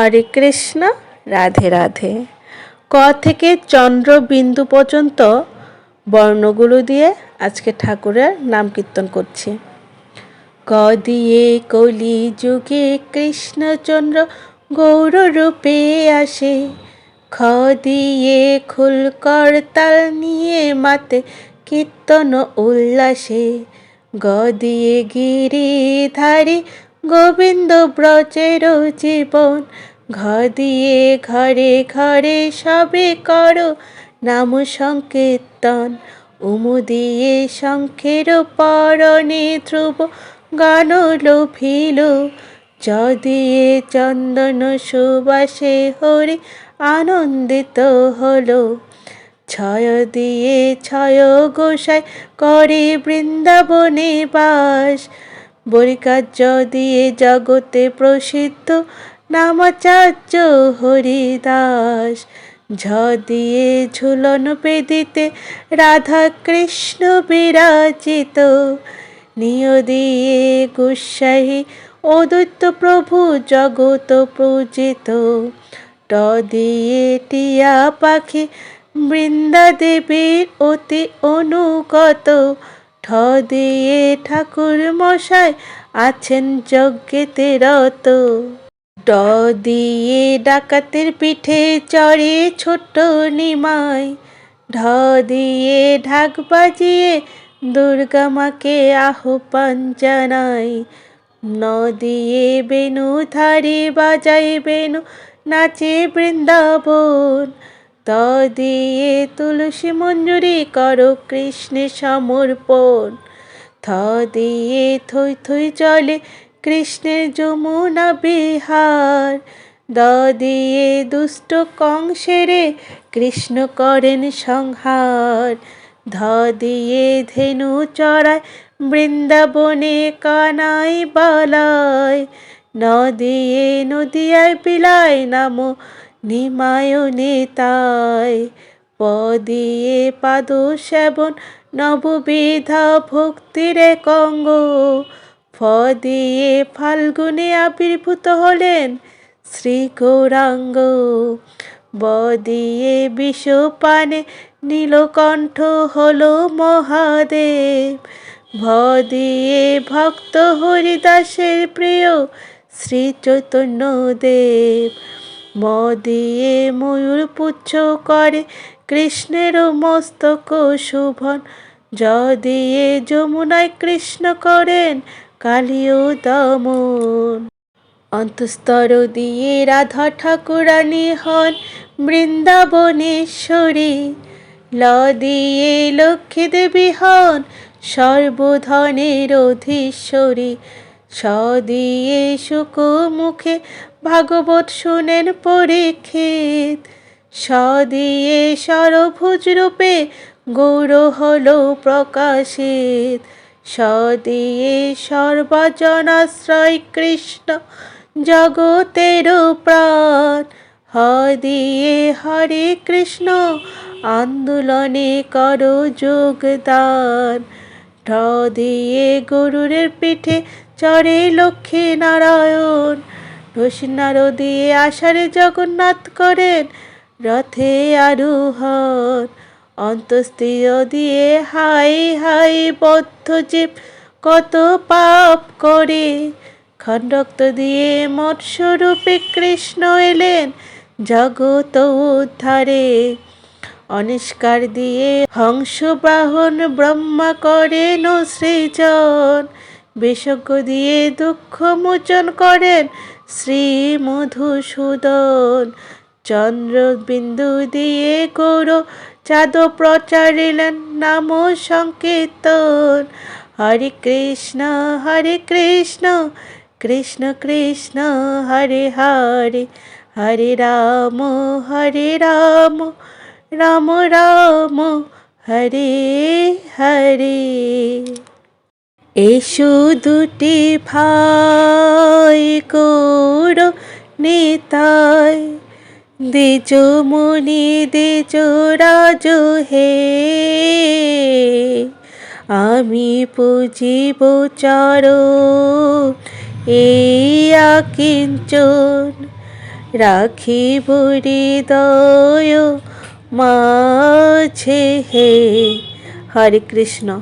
হরে কৃষ্ণ, রাধে রাধে। ক থেকে চন্দ্রবিন্দু পর্যন্ত বর্ণগুলো দিয়ে আজকে ঠাকুরের নাম কীর্তন করছি। ক দিয়ে কলি যুগে কৃষ্ণচন্দ্র গৌর রূপে আসে। খ দিয়ে খুল করতাল নিয়ে মাতে কীর্তন উল্লাসে। গ দিয়ে গিরিধারী গোবিন্দ ব্রজের জীবন ঘ দিয়ে ঘরে ঘরে সবে করো নাম সংকীর্তন। উমু দিয়ে শঙ্খের পরনে ধ্রুব গান লোভিল। চ দিয়ে চন্দন সুবাসে হরি আনন্দিত হলো। ছয় দিয়ে ছয় গোসাই করে বৃন্দাবনে বাস। বরিকার্য দিয়ে জগতে প্রসিদ্ধ নামাচার্য হরিদাস। ঝ দিয়ে ঝুলন বেদিতে রাধা কৃষ্ণ বিরাজিত, নিয় দিয়ে গুসাহী অদ্বৈত প্রভু জগত পূজিত। ট দিয়ে টিয়া পাখি বৃন্দা দেবীর অতি অনুগত। ঠ দিয়ে ঠাকুর মশাই আছেন যজ্ঞেতে রত ড দিয়ে ডাকাতের পিঠে চড়ে ছোট্ট নিমাই। ঢ দিয়ে ঢাক বাজিয়ে দুর্গা মাকে আহ্বান জানাই। ন দিয়ে বেনু ধারে বাজাই বেনু নাচে বৃন্দাবন। ত দিয়ে তুলসী মঞ্জুরি করো কৃষ্ণে সমর্পণ। থ দিয়ে থই থই চলে কৃষ্ণের যমুনা বিহার। দ দিয়ে দুষ্ট কংসেরে কৃষ্ণ করেন সংহার। ধ দিয়ে ধেনু চড়ায় বৃন্দাবনে কানাই বালায়। ন দিয়ে নদিয়ায় বিলায় নাম নিমায়নে তাই। প দিয়ে পাদ সেবন নববিধা ভক্তির কঙ্গ ফ দিয়ে ফাল্গুনে আবির্ভূত হলেন শ্রী গৌরাঙ্গ। ব দিয়ে বিষপানে নীলকণ্ঠ হলো মহাদেব। ভ দিয়ে ভক্ত হরিদাসের প্রিয় শ্রী চৈতন্য দেব ম দিয়ে ময়ূর পুচ্ছ করে কৃষ্ণের মস্তক শোভন। জ দিয়ে যমুনায় কৃষ্ণ করেন কালীয় দমন। অন্তস্তর দিয়ে রাধা ঠাকুরানী হন বৃন্দাবনেশ্বরী। ল দিয়ে লক্ষ্মী দেবী হন সর্বধনের অধীশ্বরী। স দিয়ে শুক মুখে ভাগবত শুনেন পরীক্ষিত। স দিয়ে সরভুজ রূপে গৌর হল প্রকাশিত। স দিয়ে সর্বজনাশ্রয় কৃষ্ণ, জগতের প্রাণ। হ দিয়ে হরে কৃষ্ণ, আন্দোলনে করো যোগদান। ঠ দিয়ে গরুরের পিঠে চরে লক্ষ্মী নারায়ণ। রসিনার দিয়ে আষাঢ়ে জগন্নাথ করেন, রথে আরোহণ। অন্তস্তীয় দিয়ে হাই হাই বদ্ধ জীব কত পাপ করে। খণ্ডক্ত দিয়ে মৎস্যরূপে কৃষ্ণ এলেন জগত উদ্ধারে। অনিষ্কার দিয়ে হংস বাহন ব্রহ্মা করেন ও সৃজন। বিশজ্ঞ দিয়ে দুঃখ মোচন করেন শ্রী মধুসূদন। চন্দ্রবিন্দু দিয়ে গৌর চাঁদ প্রচারিলেন, নাম সংকীর্তন। হরে কৃষ্ণ হরে কৃষ্ণ কৃষ্ণ কৃষ্ণ, হরে হরে। হরে রাম হরে রাম রাম রাম, হরে হরে। এসো দুটি ভাই গৌর নেতায় দেজ মনি, দেজ রাজ হে। আমি পুজিব চর এই আকিঞ্চন রাখিব হৃদয় মাঝে হে। হরে কৃষ্ণ।